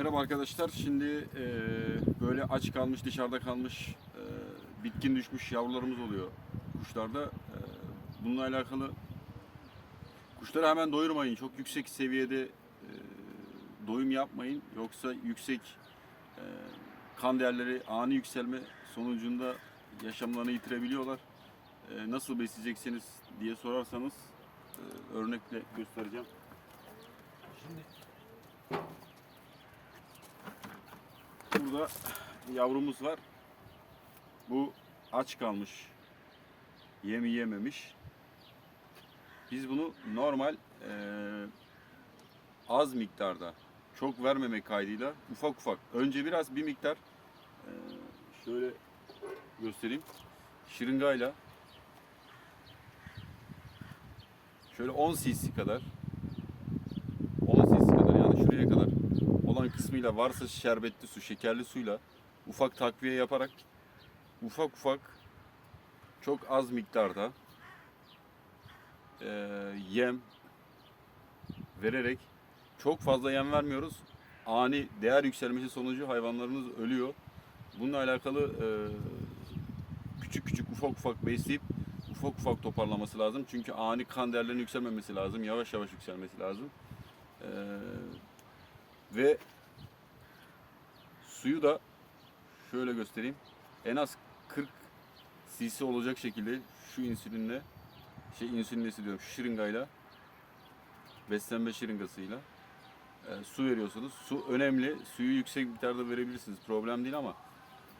Merhaba arkadaşlar. Şimdi e, böyle aç kalmış, dışarıda kalmış, e, bitkin düşmüş yavrularımız oluyor kuşlarda. E, bununla alakalı kuşları hemen doyurmayın. Çok yüksek seviyede e, doyum yapmayın. Yoksa yüksek e, kan değerleri ani yükselme sonucunda yaşamlarını yitirebiliyorlar. E, nasıl besleyeceksiniz diye sorarsanız e, örnekle göstereceğim. Şimdi Burada yavrumuz var. Bu aç kalmış. Yemi yememiş. Biz bunu normal eee, az miktarda çok vermemek kaydıyla ufak ufak önce biraz bir miktar eee, şöyle göstereyim. Şırıngayla şöyle 10 cc kadar 10 cc kadar yani şuraya kadar olan kısmıyla varsa şerbetli su, şekerli suyla ufak takviye yaparak ufak ufak çok az miktarda eee, yem vererek çok fazla yem vermiyoruz. Ani değer yükselmesi sonucu hayvanlarımız ölüyor. Bununla alakalı eee, küçük küçük ufak ufak besleyip ufak ufak toparlaması lazım. Çünkü ani kan değerlerinin yükselmemesi lazım. Yavaş yavaş yükselmesi lazım. Eee ve suyu da şöyle göstereyim. En az 40 cc olacak şekilde şu insülinle şey insülinlesi diyorum şırıngayla beslenme şırıngasıyla e, su veriyorsunuz. Su önemli. Suyu yüksek miktarda verebilirsiniz. Problem değil ama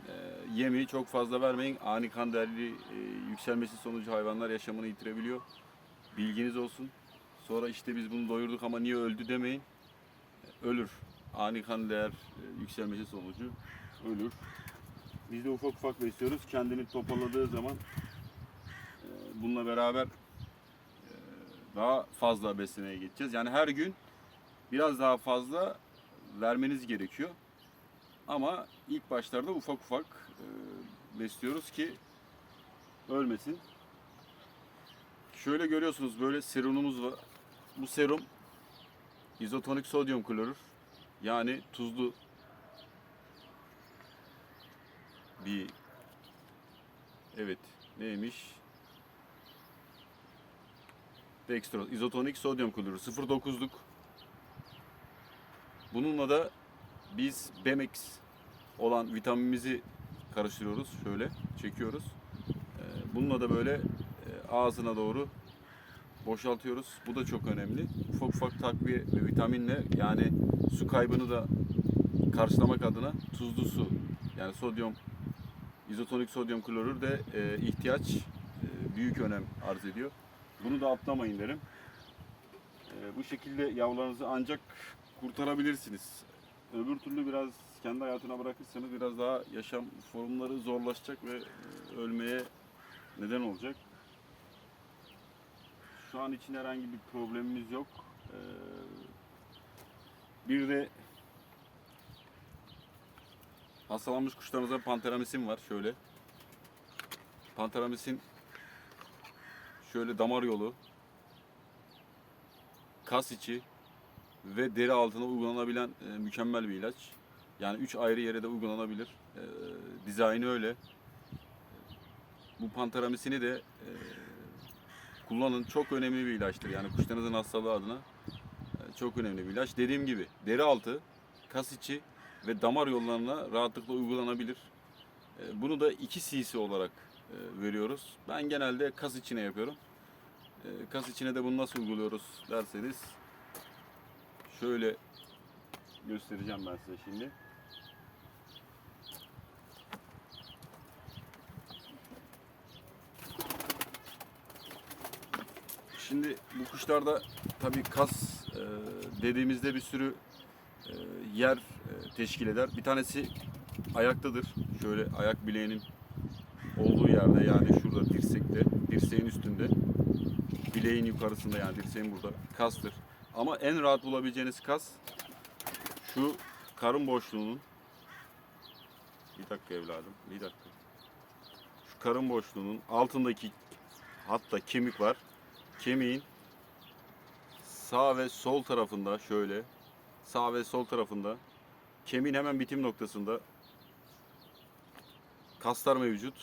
e, yemeği çok fazla vermeyin. Ani kan değerleri e, yükselmesi sonucu hayvanlar yaşamını yitirebiliyor. Bilginiz olsun. Sonra işte biz bunu doyurduk ama niye öldü demeyin ölür. Ani kan değer e, yükselmesi sonucu ölür. Biz de ufak ufak besliyoruz. Kendini toparladığı zaman e, bununla beraber e, daha fazla beslemeye geçeceğiz. Yani her gün biraz daha fazla vermeniz gerekiyor. Ama ilk başlarda ufak ufak besliyoruz ki ölmesin. Şöyle görüyorsunuz böyle serumumuz var. Bu serum izotonik sodyum klorür yani tuzlu bir evet neymiş dextroz izotonik sodyum klorür 0.9'luk bununla da biz Bemex olan vitaminimizi karıştırıyoruz şöyle çekiyoruz Ee, bununla da böyle e, ağzına doğru boşaltıyoruz. Bu da çok önemli. Ufak ufak takviye ve vitaminle yani su kaybını da karşılamak adına tuzlu su yani sodyum izotonik sodyum klorür de e, ihtiyaç e, büyük önem arz ediyor. Bunu da atlamayın derim. E, bu şekilde yavrularınızı ancak kurtarabilirsiniz. Öbür türlü biraz kendi hayatına bırakırsanız biraz daha yaşam formları zorlaşacak ve e, ölmeye neden olacak. Şu an için herhangi bir problemimiz yok. Ee, bir de hastalanmış kuşlarımızda panteramisin var şöyle. Panteramisin şöyle damar yolu, kas içi ve deri altına uygulanabilen e, mükemmel bir ilaç. Yani üç ayrı yere de uygulanabilir. E, dizaynı öyle. Bu panteramisini de e, kullanın. Çok önemli bir ilaçtır. Yani kuşlarınızın hastalığı adına çok önemli bir ilaç. Dediğim gibi deri altı, kas içi ve damar yollarına rahatlıkla uygulanabilir. E, Bunu da 2 cc olarak e, veriyoruz. Ben genelde kas içine yapıyorum. E, Kas içine de bunu nasıl uyguluyoruz derseniz şöyle göstereceğim ben size şimdi. Şimdi bu kuşlarda tabii kas dediğimizde bir sürü e, yer e, teşkil eder. Bir tanesi ayaktadır. Şöyle ayak bileğinin olduğu yerde yani şurada dirsekte, dirseğin üstünde, bileğin yukarısında yani dirseğin burada kastır. Ama en rahat bulabileceğiniz kas şu karın boşluğunun bir dakika evladım, bir dakika. Şu karın boşluğunun altındaki hatta kemik var kemiğin sağ ve sol tarafında şöyle sağ ve sol tarafında kemiğin hemen bitim noktasında kaslar mevcut.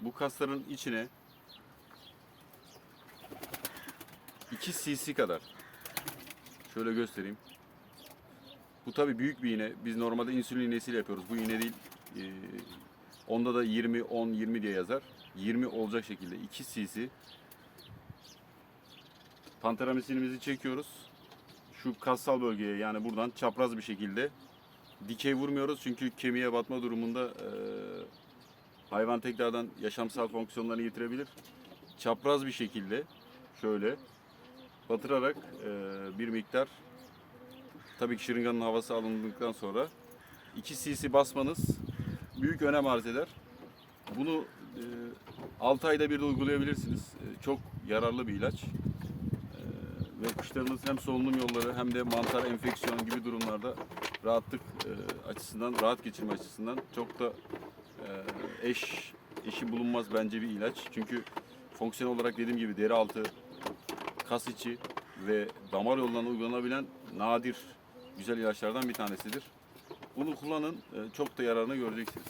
Bu kasların içine 2 cc kadar şöyle göstereyim. Bu tabi büyük bir iğne. Biz normalde insülin iğnesiyle yapıyoruz. Bu iğne değil. Ee, onda da 20, 10, 20 diye yazar. 20 olacak şekilde 2 cc panteramisinimizi çekiyoruz. Şu kassal bölgeye yani buradan çapraz bir şekilde dikey vurmuyoruz çünkü kemiğe batma durumunda eee, hayvan tekrardan yaşamsal fonksiyonlarını yitirebilir. Çapraz bir şekilde şöyle batırarak eee, bir miktar tabii ki şırınganın havası alındıktan sonra 2 cc basmanız büyük önem arz eder. Bunu 6 ayda bir de uygulayabilirsiniz. E, çok yararlı bir ilaç. Ve kuşlarınız hem solunum yolları hem de mantar enfeksiyon gibi durumlarda rahatlık e, açısından, rahat geçirme açısından çok da e, eş eşi bulunmaz bence bir ilaç. Çünkü fonksiyon olarak dediğim gibi deri altı, kas içi ve damar yollarına uygulanabilen nadir güzel ilaçlardan bir tanesidir. Bunu kullanın, e, çok da yararını göreceksiniz.